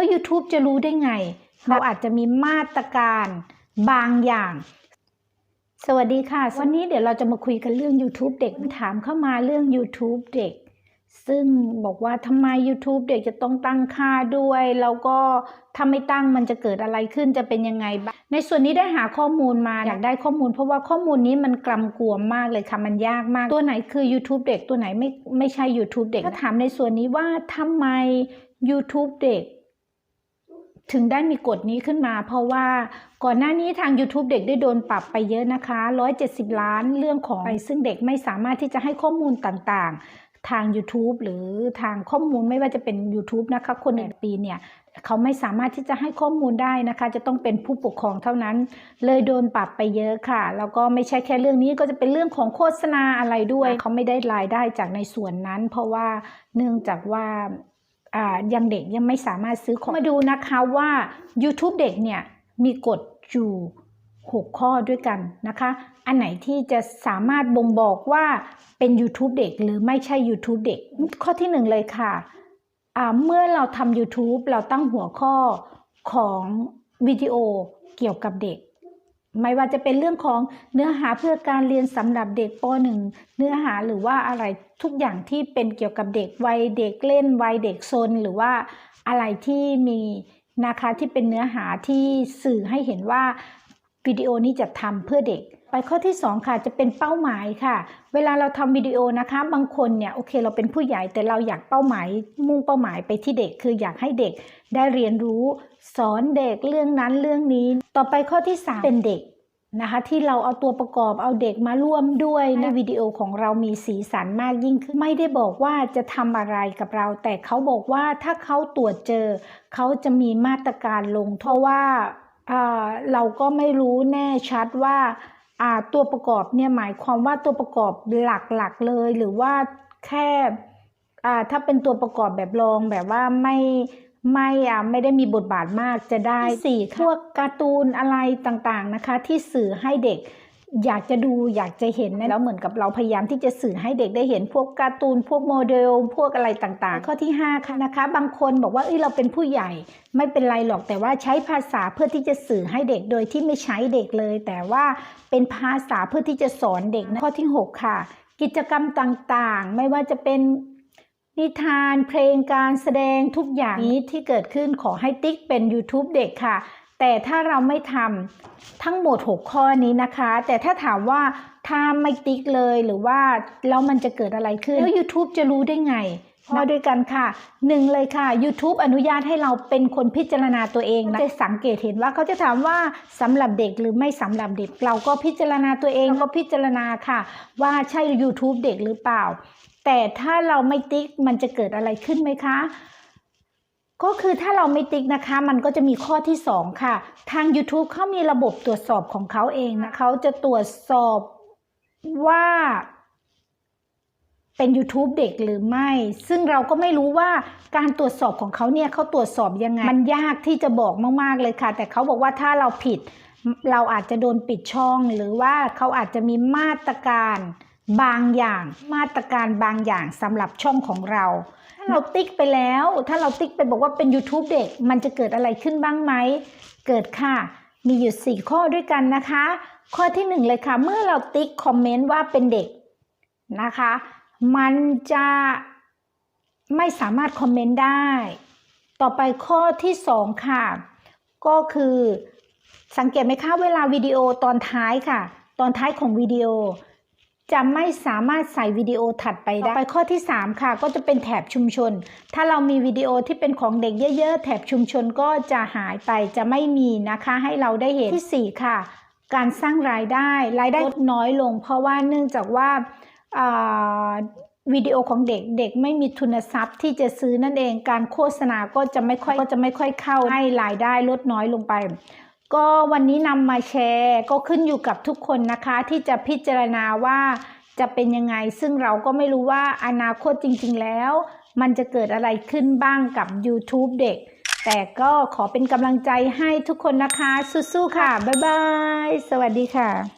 แล้ว YouTube จะรู้ได้ไง เราอาจจะมีมาตรการบางอย่าง สวัสดีค่ะ วันนี้เดี๋ยวเราจะมาคุยกันเรื่อง YouTube เด็กถามเข้ามาเรื่อง YouTube เด็ก ซึ่งบอกว่าทำไม YouTube เด็กจะต้องตั้งค่าด้วย แล้วก็ถ้าไม่ตั้งมันจะเกิดอะไรขึ้นจะเป็นยังไงบ้าง ในส่วนนี้ได้หาข้อมูลมาอยากได้ข้อมูล เพราะว่าข้อมูลนี้มันกลำกวมมากเลยค่ะมันยากมาก ตัวไหนคือ YouTube เด็กตัวไหนไม่ไม่ใช่ YouTube เด็กก็ถามในส่วนนี้ว่าทำไม YouTube เด็ก ถึงได้มีกฎนี้ขึ้นมา เพราะว่าก่อนหน้านี้ทาง YouTube เด็กได้โดนปรับไปเยอะนะคะ 170 ล้านเรื่องของไปซึ่งเด็กไม่สามารถที่จะให้ข้อมูลต่างๆ ทาง YouTube หรือทางข้อมูลไม่ว่าจะเป็น YouTube นะคะ คนหนึ่งปีเนี่ยเขาไม่สามารถที่จะให้ข้อมูลได้นะคะ จะต้องเป็นผู้ปกครองเท่านั้น เลยโดนปรับไปเยอะค่ะ แล้วก็ไม่ใช่แค่เรื่องนี้ก็จะเป็นเรื่องของโฆษณาอะไรด้วย เขาไม่ได้รายได้จากในส่วนนั้น เพราะว่าเนื่องจากว่าอ่า ยังเด็กยังไม่สามารถซื้อของมาดูนะคะว่า YouTube เด็กเนี่ยมีกฎอยู่6ข้อด้วยกันนะคะ อันไหนที่จะสามารถบ่งบอกว่าเป็น YouTube เด็กหรือไม่ใช่ YouTube เด็ก ข้อที่หนึ่งเลยค่ะเมื่อเราทำ YouTube เราตั้งหัวข้อของวิดีโอเกี่ยวกับเด็ก ไม่ว่าจะเป็นเรื่องของเนื้อหาเพื่อการเรียนสำหรับเด็กป .1 เนื้อหาหรือว่าอะไรทุกอย่างที่เป็นเกี่ยวกับเด็กวัยเด็กเล่นวัยเด็กซนหรือว่าอะไรที่มีนะคะที่เป็นเนื้อหาที่สื่อให้เห็นว่าวิดีโอนี้จะทำเพื่อเด็ก ไปข้อที่ 2 ค่ะจะเป็นเป้าหมายค่ะ เวลาเราทำวิดีโอนะคะ บางคนเนี่ยโอเคเราเป็นผู้ใหญ่แต่เราอยากเป้าหมาย มุ่งเป้าหมายไปที่เด็ก คืออยากให้เด็กได้เรียนรู้ สอนเด็กเรื่องนั้นเรื่องนี้ ต่อไปข้อที่ 3 เป็นเด็กนะคะที่เราเอาตัวประกอบเอาเด็กมาร่วมด้วยในวิดีโอของเรามีสีสันมากยิ่งขึ้น ไม่ได้บอกว่าจะทำอะไรกับเรา แต่เขาบอกว่าถ้าเขาตรวจเจอ เขาจะมีมาตรการลงโทษเพราะว่าอ่าเราก็ไม่รู้แน่ชัดว่าอ่าตัวประกอบเนี่ยหมายความว่าตัวประกอบหลักๆเลย หรือว่าแค่อ่าถ้าเป็นตัวประกอบแบบรองแบบว่าไม่ ไม่อะไม่ได้มีบทบาทมากจะได้สี่พวกการ์ตูนอะไรต่างๆนะคะ ที่สื่อให้เด็กอยากจะดูอยากจะเห็นนะแล้วเหมือนกับเราพยายามที่จะสื่อให้เด็กได้เห็นพวกการ์ตูน พวกโมเดล พวกอะไรต่างๆ ข้อที่5ค่ะนะคะ บางคนบอกว่าเอ้ยเราเป็นผู้ใหญ่ไม่เป็นไรหรอกแต่ว่าใช้ภาษาเพื่อที่จะสื่อให้เด็กโดยที่ไม่ใช้เด็กเลย แต่ว่าเป็นภาษาเพื่อที่จะสอนเด็กนะข้อที่ 6 ค่ะ กิจกรรมต่างๆ ไม่ว่าจะเป็น นิทานเพลงการแสดงทุกอย่างนี้ที่เกิดขึ้นขอให้ติ๊กเป็น YouTube เด็กค่ะ แต่ถ้าเราไม่ทำทั้งหมด 6 ข้อนี้นะคะ แต่ถ้าถามว่าถ้าไม่ติ๊กเลยหรือว่าแล้วมันจะเกิดอะไรขึ้น แล้ว YouTube จะรู้ได้ไงข้อด้วยกันค่ะหนึ่งเลยค่ะ YouTube อนุญาตให้เราเป็นคนพิจารณาตัวเองนะจะสังเกตเห็นว่าเขาจะถามว่าสำหรับเด็กหรือไม่สำหรับเด็ก เราก็พิจารณาตัวเองก็พิจารณาค่ะ ว่าใช่ YouTube เด็กหรือเปล่า แต่ถ้าเราไม่ติ๊กมันจะเกิดอะไรขึ้นไหมคะ ก็คือถ้าเราไม่ติ๊กนะคะ มันก็จะมีข้อที่ 2 ค่ะ ทาง YouTube เขามีระบบตรวจสอบของเขาเองนะเขาจะตรวจสอบว่าเป็น YouTube เด็กหรือไม่ ซึ่งเราก็ไม่รู้ว่าการตรวจสอบของเขาเนี่ยเขาตรวจสอบยังไง มันยากที่จะบอกมาก ๆ เลยค่ะ แต่เขาบอกว่าถ้าเราผิด เราอาจจะโดนปิดช่อง หรือว่าเขาอาจจะมีมาตรการ บางอย่างมาตรการบางอย่างสำหรับช่องของเรา ถ้าเราติ๊กไปแล้ว ถ้าเราติ๊กไปบอกว่าเป็น YouTube เด็ก มันจะเกิดอะไรขึ้นบ้างไหม เกิดค่ะ มีอยู่ 4 ข้อด้วยกันนะคะ ข้อที่ 1 เลยค่ะ เมื่อเราติ๊กคอมเมนต์ว่าเป็นเด็กนะคะ มันจะไม่สามารถคอมเมนต์ได้ ต่อไปข้อที่ 2 ค่ะ ก็คือสังเกตไหมคะเวลาวิดีโอตอนท้ายค่ะ ตอนท้ายของวิดีโอ จะไม่สามารถใส่วิดีโอถัดไปได้ไปข้อที่ 3 ค่ะ ก็จะเป็นแถบชุมชน ถ้าเรามีวิดีโอที่เป็นของเด็กเยอะๆ แถบชุมชนก็จะหายไปจะไม่มีนะคะให้เราได้เห็นที่ 4 ค่ะ การสร้างรายได้รายได้ลดน้อยลง เพราะว่าเนื่องจากว่าวิดีโอของเด็กเด็กไม่มีทุนทรัพย์ที่จะซื้อนั่นเอง การโฆษณาก็จะไม่ค่อยก็จะไม่ค่อยเข้าให้รายได้ลดน้อยลงไป ก็วันนี้นำมาแชร์ก็ขึ้นอยู่กับทุกคนนะคะ ที่จะพิจารณาว่าจะเป็นยังไง ซึ่งเราก็ไม่รู้ว่าอนาคตจริงๆแล้ว มันจะเกิดอะไรขึ้นบ้างกับ YouTube เด็ก แต่ก็ขอเป็นกำลังใจให้ทุกคนนะคะ สู้ๆค่ะ บ๊ายบาย สวัสดีค่ะ